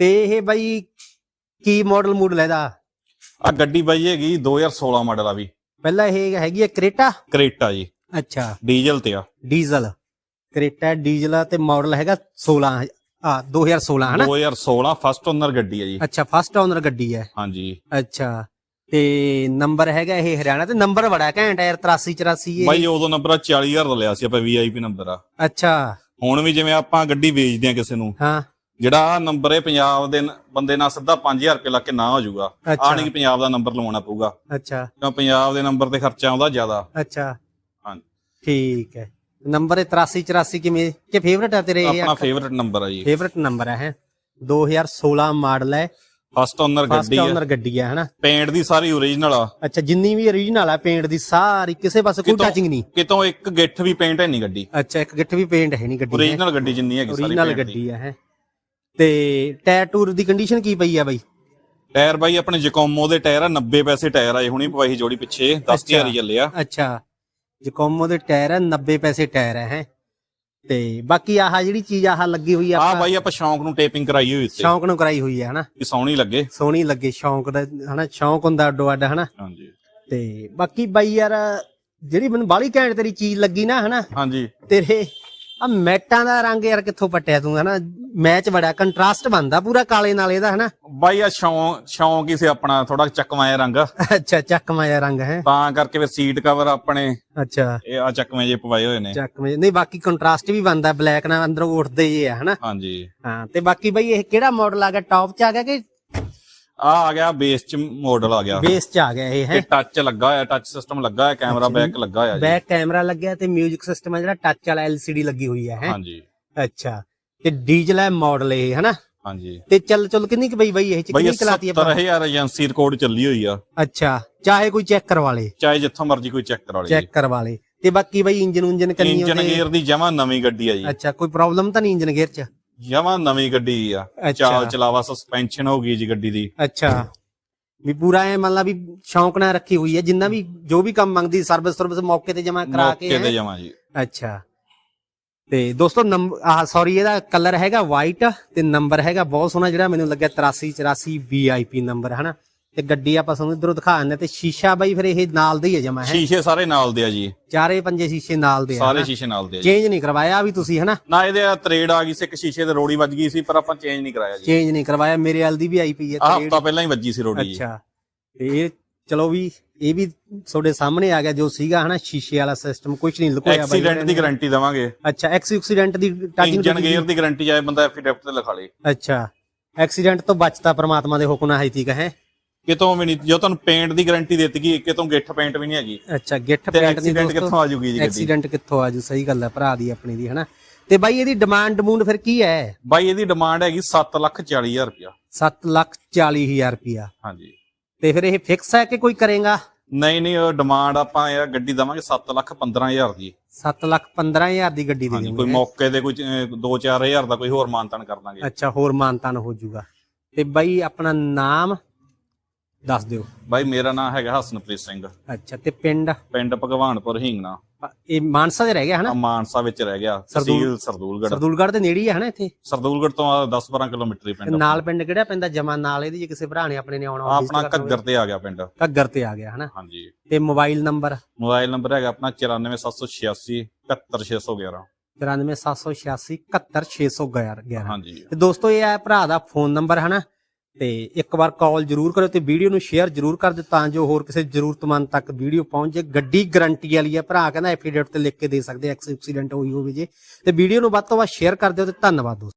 ਤੇ ਇਹ ਬਾਈ ਕੀ ਮਾਡਲ ਮੂਡਲ ਇਹਦਾ ਆ ਗੱਡੀ ਬਾਈ ਹੈਗੀ 2016 ਮਾਡਲ ਆ ਵੀ। ਪਹਿਲਾਂ ਇਹ ਹੈਗੀ ਹੈ ਕ੍ਰੇਟਾ? ਕਰੇਟਾ ਜੀ। ਅੱਛਾ। ਡੀਜ਼ਲ ਤੇ ਆ। ਡੀਜ਼ਲ। ਕ੍ਰੇਟਾ ਡੀਜ਼ਲ ਤੇ ਮਾਡਲ ਹੈਗਾ 16 ਆ 2016 ਹਨਾ? 2016 ਫਸਟ ਓਨਰ ਗੱਡੀ ਆ ਜੀ। ਅੱਛਾ ਫਸਟ ਓਨਰ ਗੱਡੀ ਹੈ ਹਾਂਜੀ। ਅੱਛਾ। ਤੇ ਨੰਬਰ ਹੈਗਾ ਇਹ ਹਰਿਆਣਾ ਤੇ ਨੰਬਰ ਬੜਾ ਘੈਂਟ ਹੈ ਯਾਰ 83 84 ਇਹ। ਬਾਈ ਉਦੋਂ ਨੰਬਰ 40000 ਦਾ ਲਿਆ ਸੀ ਆਪਾਂ ਵੀਆਈਪੀ ਨੰਬਰ ਆ। ਅੱਛਾ। ਹੁਣ ਵੀ ਜਿਵੇਂ ਆਪਾਂ ਗੱਡੀ ਵੇਚਦੇ ਆ ਕਿਸੇ ਨੂੰ ਹਾਂ। ਜਿਹੜਾ ਨੰਬਰ ਹੈ ਪੰਜਾਬ ਦੇ ਨ- ਬੰਦੇ ਨਾਲ ਸਿੱਧਾ 5000 ਰੁਪਏ ਲਾ ਕੇ ਨਾ ਹੋ ਜਾਊਗਾ। ਅੱਛਾ। ਕਿ ਪੰਜਾਬ ਦਾ ਨੰਬਰ ਲਵਾਉਣਾ ਪਊਗਾ। ਅੱਛਾ। ਕਿਉਂ ਪੰਜਾਬ ਦੇ ਨੰਬਰ ਤੇ ਖਰਚਾ ਆਉਂਦਾ ਜ਼ਿਆਦਾ। ਅੱਛਾ। ਹਾਂਜੀ। ਠੀਕ ਹੈ। ਨੰਬਰ 83 84 ਕਿਵੇਂ? ਕਿ ਫੇਵਰਟ ਹੈ ਤੇਰੇ ਆਪਣਾ ਫੇਵਰਿਟ ਨੰਬਰ ਆ ਜੀ। ਫੇਵਰਟ ਨੰਬਰ ਹੈ। ਹੈਂ। 2016 ਮਾਡਲ ਹੈ। ਫਸਟ ਓਨਰ ਫਸਟ ਗੱਡੀ ਆ। ਓਨਰ ਗੱਡੀ ਹੈ ਹਨਾ? ਪੇਂਟ ਦੀ ਸਾਰੀ ਓਰੀਜਨਲ ਆ। ਅੱਛਾ ਜਿੰਨੀ ਵੀ origignal ਆ ਪੇਂਟ ਦੀ ਸਾਰੀ ਕਿਸੇ ਪਾਸੇ ਕੋਈ ਕਿਤੋਂ- ਟੱਚਿੰਗ ਨਹੀਂ। ਕਿਤੋਂ ਇੱਕ ਗਿੱਠ ਵੀ ਪੇਂਟ ਹੈ ਨਹੀਂ ਗੱਡੀ। ਅੱਛਾ ਇੱਕ ਗਿੱਠ ਵੀ ਪੇਂਟ ਹੈ ਨਹੀਂ ਗੱਡੀ ਓਰੀਜਨਲ ਗੱਡੀ ਜਿੰਨੀ ਹੈਗੀ ਸਾਰੀ origignal paint ਦੀ। ਗੱਡੀ ਹੈ ਹੈਂ। ਤੇ ਟਾਇਰ ਟੂਰ ਦੀ ਕੰਡੀਸ਼ਨ ਕੀ ਪਈ ਆ ਬਾਈ? ਟਾਇਰ ਬਾਈ ਆਪਣੇ ਜਕੋਮੋ ਦੇ ਟਾਇਰ ਆ 90 ਪੈਸੇ ਟਾਇਰ ਆਏ ਹੁਣੀ ਪਵਾਈ ਜੋੜੀ ਪਿੱਛੇ 10000 ਹੀ ਚੱਲਿਆ ਅੱਛਾ। ਜਕੋਮੋ ਦੇ ਟਾਇਰ ਹੈ 90 ਪੈਸੇ ਟਾਇਰ ਹੈ ਹੈਂ। ਤੇ ਬਾਕੀ ਆਹ ਜਿਹੜੀ ਚੀਜ਼ ਆਹ ਲੱਗੀ ਹੋਈ ਆ ਆ ਬਾਈ ਆਪਾਂ ਸ਼ੌਂਕ ਨੂੰ ਟੇਪਿੰਗ ਕਰਾਈ ਹੋਈ ਉੱਤੇ। ਸ਼ੌਂਕ ਨੂੰ ਕਰਾਈ ਹੋਈ ਹੈ ਹਨਾ। ਕਿ ਸੋਹਣੀ ਲੱਗੇ। ਸੋਹਣੀ ਲੱਗੇ ਸ਼ੌਂਕ ਦਾ ਹਨਾ ਸ਼ੌਂਕ ਹੁੰਦਾ ਅੱਡੋ ਅੱਡ ਹਨਾ। ਹਾਂਜੀ। ਤੇ ਬਾਕੀ ਬਾਈ ਯਾਰ ਜਿਹੜੀ ਮੈਨੂੰ ਬਾਲੀ ਘੈਂਟ ਤੇਰੀ ਚੀਜ਼ ਲੱਗੀ ਨਾ ਹਨਾ। ਹਾਂਜੀ। ਤੇਰੇ ਆ ਮੈਟਾਂ ਦਾ ਰੰਗ ਯਾਰ ਕਿੱਥੋਂ ਪੱਟਿਆ ਤੂੰ ਹਨਾ। ਮੈਚ ਬੜਾ ਕੰਟਰਾਸਟ ਬਣਦਾ ਪੂਰਾ ਕਾਲੇ ਨਾਲ ਇਹਦਾ ਹਨਾ? ਬਾਈ ਆ ਸ਼ੌਂਕ ਸ਼ੌਂਕ ਹੀ ਸੀ ਆਪਣਾ ਥੋੜਾ ਚੱਕਵਾਂ ਜਿਹਾ ਰੰਗ। ਅੱਛਾ ਚੱਕਮਾ ਜਿਹਾ ਰੰਗ ਹੈ? ਤਾਂ ਕਰਕੇ ਫਿਰ ਸੀਟ ਕਵਰ ਆਪਣੇ ਅੱਛਾ। ਇਹ ਆ ਚੱਕਵੇਂ ਜੇ ਪਵਾਏ ਹੋਏ ਨੇ। ਚੱਕਮੇ ਨਹੀਂ ਬਾਕੀ ਕੰਟਰਾਸਟ ਵੀ ਬਣਦਾ ਬਲੈਕ ਨਾਲ ਅੰਦਰੋਂ ਉੱਠਦੇ ਜੇ ਆ ਹਨਾ? ਹਾਂਜੀ। ਹਾਂ ਤੇ ਬਾਕੀ ਬਈ ਇਹ ਕਿਹੜਾ ਮਾਡਲ ਆ ਗਿਆ? ਟੌਪ ਚ ਆ ਗਿਆ ਕਿ ਆ ਆ ਗਿਆ ਬੇਸ ਚ ਮਾਡਲ ਆ ਗਿਆ। ਬੇਸ ਚ ਆ ਗਿਆ ਇਹ ਹੈ? ਤੇ ਟੱਚ ਲੱਗਾ ਹੋਇਆ ਟੱਚ ਸਿਸਟਮ ਲੱਗਾ ਹੋਇਆ ਕੈਮਰਾ ਬੈਕ ਲੱਗਾ ਹੋਇਆ ਜੀ। ਬੈਕ ਕੈਮਰਾ ਲੱਗਿਆ ਤੇ 뮤직 ਸਿਸਟਮ ਹੈ ਜਿਹੜਾ ਟੱਚ ਵਾਲਾ LCD ਲੱਗੀ ਹੋਈ ਹੈ ਹੈਂ। ਹਾਂਜੀ। ਅੱਛਾ। ਤੇ ਡੀਜ਼ਲ ਹੈ ਮਾਡਲ ਇਹ ਹਨਾ? ਹਾਂਜੀ। ਤੇ ਚੱਲ ਚੱਲ ਕਿੰਨੀ ਕੁ ਬਈ ਬਈ ਇਹ ਚ ਬਾਈ ਕਿੰਨੀ ਚਲਾਤੀ ਆਪਾਂ? 70000 ਏਜੰਸੀ ਰਿਕਾਰਡ ਚੱਲੀ ਹੋਈ ਆ। ਅੱਛਾ ਚਾਹੇ ਕੋਈ ਚੈੱਕ ਕਰਵਾ ਲੇ। ਚਾਹੇ ਜਿੱਥੋਂ ਮਰਜ਼ੀ ਕੋਈ ਚੈੱਕ ਕਰਾ ਲੇ ਚੈੱਕ ਕਰਵਾ ਲੇ। ਤੇ ਬਾਕੀ ਬਈ ਇੰਜਨ ਉਂਜਨ ਕੰਨੀ ਇੰਜਨ ਗੇਅਰ ਦੀ ਜਮਾ ਨਵੀਂ ਗੱਡੀ ਆ ਜੀ। ਅੱਛਾ ਕੋਈ ਪ੍ਰੋਬਲਮ ਤਾਂ ਨਹੀਂ ਇੰਜਨ ਗੇਅਰ ਚ? ਜਮਾ ਨਵੀਂ ਗੱਡੀ ਆ। ਚਾਲ ਚਲਾਵਾ ਸਸਪੈਂਸ਼ਨ ਹੋ ਗਈ ਜੀ ਗੱਡੀ ਦੀ। ਅੱਛਾ। ਵੀ ਪੂਰਾ ਐ ਮੰਨ ਲਾ ਵੀ ਸ਼ੌਂਕ ਨਾਲ ਰੱਖੀ ਹੋਈ ਹੈ ਜਿੰਨਾ ਵੀ ਜੋ ਵੀ ਕੰਮ ਮੰਗਦੀ ਸਰਵਿਸ ਸਰਵਿਸ ਮੌਕੇ ਤੇ ਜਮਾ ਕਰਾ ਕੇ ਮੌਕੇ ਤੇ। ਜਮਾ ਜੀ। ਅੱਛਾ। ਤੇ ਦੋਸਤੋ ਨੰਬਰ ਆਹ ਸੌਰੀ ਇਹਦਾ ਕਲਰ ਹੈਗਾ ਵਾਈਟ ਤੇ ਨੰਬਰ ਹੈਗਾ ਬਹੁਤ ਸੋਹਣਾ ਜਿਹੜਾ ਮੈਨੂੰ ਲੱਗਿਆ 83 84 VIP ਨੰਬਰ ਹਨਾ? ਤੇ ਗੱਡੀ ਆਪਾਂ ਤੁਹਾਨੂੰ ਇਧਰੋਂ ਦਿਖਾ ਦਿੰਦੇ ਤੇ ਸ਼ੀਸ਼ਾ ਬਾਈ ਫਿਰ ਇਹ ਨਾਲ ਦਾ ਹੀ ਹੈ ਜਮਾ ਹੈ? ਸ਼ੀਸ਼ੇ ਸਾਰੇ ਨਾਲ ਦੇ ਆ ਜੀ। ਚਾਰੇ ਪੰਜੇ ਸ਼ੀਸ਼ੇ ਨਾਲ ਦੇ ਆ ਸਾਰੇ ਸ਼ੀਸ਼ੇ ਨਾਲ ਦੇ ਆ ਜੀ। ਚੇਂਜ ਨਹੀਂ ਕਰਵਾਇਆ ਵੀ ਤੁਸੀਂ ਹਨਾ? ਨਾ ਇਹਦੇ ਆ ਤਰੇੜ ਆ ਗਈ ਸੀ ਇੱਕ ਸ਼ੀਸ਼ੇ ਤੇ ਰੋੜੀ ਵੱਜ ਗਈ ਸੀ ਪਰ ਆਪਾਂ ਚੇਂਜ ਨਹੀਂ ਕਰਾਇਆ ਜੀ। ਚੇਂਜ ਨਹੀਂ ਕਰਵਾਇਆ ਮੇਰੇ ਵਾਲ ਦੀ ਵੀ ਆਈ ਪਈ ਹੈ ਆ ਤੇ ਹਫਤਾ ਪਹਿਲਾਂ ਹੀ ਵੱਜੀ ਸੀ ਰੋੜੀ ਜੀ। ਅੱਛਾ। ਤੇ ਇਹ ਚਲੋ ਵੀ ਇਹ ਵੀ ਤੁਹਾਡੇ ਸਾਹਮਣੇ ਆ ਗਿਆ ਜੋ ਸੀਗਾ ਹਨਾ ਸ਼ੀਸ਼ੇ ਵਾਲਾ ਸਿਸਟਮ ਕੁਝ ਨਹੀਂ ਲੁਕੋਇਆ ਬਾਈ ਐਕਸੀਡੈਂਟ ਦੀ ਗਾਰੰਟੀ ਦਵਾਂਗੇ। ਅੱਛਾ ਐਕਸੀਡੈਂਟ ਦੀ ਟੱਚਿੰਗ ਇੰਜਨ ਗੇਅਰ ਦੀ ਗਾਰੰਟੀ ਆਏ ਬੰਦਾ ਐਫੀਡੈਵਿਟ ਤੇ ਲਿਖਾ ਲੇ। ਅੱਛਾ ਐਕਸੀਡੈਂਟ ਤੋਂ ਬਚਤਾ ਪ੍ਰਮਾਤਮਾ ਦੇ ਹੁਕਮ ਨਾਲ ਹੈ ਠੀਕ ਹੈ ਕਿਤੋਂ ਵੀ ਨਹੀਂ ਜੋ ਤੁਹਾਨੂੰ ਪੇਂਟ ਦੀ ਗਾਰੰਟੀ ਦਿੱਤੀ ਗਈ ਕਿਤੋਂ ਗਿੱਠ ਪੇਂਟ ਵੀ ਨਹੀਂ ਹੈਗੀ। ਅੱਛਾ ਗਿੱਠ ਪੈਂਟ ਦੀ ਐਕਸੀਡੈਂਟ ਕਿੱਥੋਂ ਆ ਜੂਗੀ ਜੀ ਗੱਡੀ? ਐਕਸੀਡੈਂਟ ਕਿੱਥੋਂ ਆਜੂ ਸਹੀ ਗੱਲ ਹੈ ਭਰਾ ਦੀ ਆਪਣੀ ਦੀ ਹਨਾ। ਤੇ ਬਾਈ ਇਹਦੀ ਡਿਮਾਂਡ ਡਮੂੰਡ ਫਿਰ ਕੀ ਹੈ? ਬਾਈ ਇਹਦੀ ਡਿਮਾਂਡ ਹੈਗੀ 7 ਲੱਖ 40 ਹਜ਼ਾਰ ਰੁਪਇਆ। 7 ਲੱਖ 40 ਹਜ਼ਾਰ ਰੁਪਿਆ ਹਾਂਜੀ। ਤੇ ਫਿਰ ਇਹ ਫਿਕਸ ਹੈ ਕਿ ਕੋਈ ਕਰੇਗਾ? ਨਹੀਂ ਨਹੀਂ ਉਹ ਡਿਮਾਂਡ ਆਪਾਂ ਇਹ ਗੱਡੀ ਦਵਾਂਗੇ 7 ਲੱਖ 15 ਹਜ਼ਾਰ ਦੀ। 7 ਲੱਖ 15 ਹਜ਼ਾਰ ਦੀ ਗੱਡੀ ਦੇ ਹਾਂਜੀ ਕੋਈ ਮੌਕੇ ਦੇ ਕੋਈ 2-4 ਹਜ਼ਾਰ ਦਾ ਕੋਈ ਹੋਰ ਮਾਨਤਾਨ ਕਰ ਦਾਂਗੇ। ਅੱਛਾ ਹੋਰ ਮਾਨਤਾਨ ਹੋ ਜਾਊਗਾ। ਤੇ ਬਾਈ ਆਪਣਾ ਨਾਮ ਦੱਸ ਦਿਓ। ਬਾਈ ਮੇਰਾ ਨਾਮ ਹੈਗਾ ਹਸਨਪ੍ਰੀਤ ਸਿੰਘ। ਅੱਛਾ ਤੇ ਪਿੰਡ? ਪਿੰਡ ਭਗਵਾਨਪੁਰ ਹੀਂਗਣਾ। ਇਹ ਮਾਨਸਾ ਦੇ ਰਹਿ ਗਿਆ ਆ ਹਨਾ ਮਾਨਸਾ ਵਿੱਚ ਰਹਿ ਗਿਆ। ਸਰਦੂਲ- ਤਹਿਸੀਲ ਸਰਦੂਲਗੜ੍ਹ। ਸਰਦੂਲਗੜ੍ਹ ਦੇ ਨੇੜੇ ਹੀ ਹੈ ਹਨਾ ਇੱਥੇ? ਸਰਦੂਲਗੜ੍ਹ ਤੋਂ 10-12 ਕਿਲੋਮੀਟਰ ਹੀ ਪਿੰਡ ਨਾਲ ਪਿੰਡ ਕਿਹੜਾ? ਪੈਂਦਾ ਜਮਾ ਨਾਲ ਇਹਦੀ ਜੇ ਕਿਸੇ ਭਰਾ ਨੇ ਆਪਣੇ ਨੇ ਆਉਣਾ ਆਪਣਾ ਘੱਗਰ ਤੇ ਆ ਗਿਆ ਪਿੰਡ। ਘੱਗਰ ਤੇ ਆ ਗਿਆ ਹਨਾ? ਹਾਂਜੀ। ਤੇ ਮੋਬਾਈਲ ਨੰਬਰ? ਮੋਬਾਈਲ ਨੰਬਰ ਹੈਗਾ ਆਪਣਾ 94786 71611 94786 71611 ਹਾਂਜੀ। ਤੇ ਦੋਸਤੋ ਇਹ ਹੈ ਭਰਾ ਦਾ ਫੋਨ ਨੰਬਰ ਹਨਾ? ਤੇ ਇੱਕ ਵਾਰ ਕਾਲ ਜਰੂਰ ਕਰਿਓ ਤੇ ਵੀਡੀਓ ਨੂੰ ਸ਼ੇਅਰ ਜਰੂਰ ਕਰ ਦਿਓ ਤਾਂ ਜੋ ਹੋਰ ਕਿਸੇ ਜ਼ਰੂਰਤਮੰਦ ਤੱਕ ਵੀਡੀਓ ਪਹੁੰਚ ਜੇ ਗੱਡੀ ਗਰੰਟੀ ਵਾਲੀ ਹੈ ਭਰਾ ਕਹਿੰਦਾ ਐਫੀਡੇਵਿਟ ਤੇ ਲਿਖ ਕੇ ਦੇ ਸਕਦੇ ਐਕਸੀਡੈਂਟ ਹੋਈ ਹੋਵੇ ਜੇ। ਤੇ ਵੀਡੀਓ ਨੂੰ ਵੱਧ ਤੋਂ ਵੱਧ ਸ਼ੇਅਰ ਕਰ ਦਿਓ ਤੇ ਧੰਨਵਾਦ ਦੋਸਤੋ।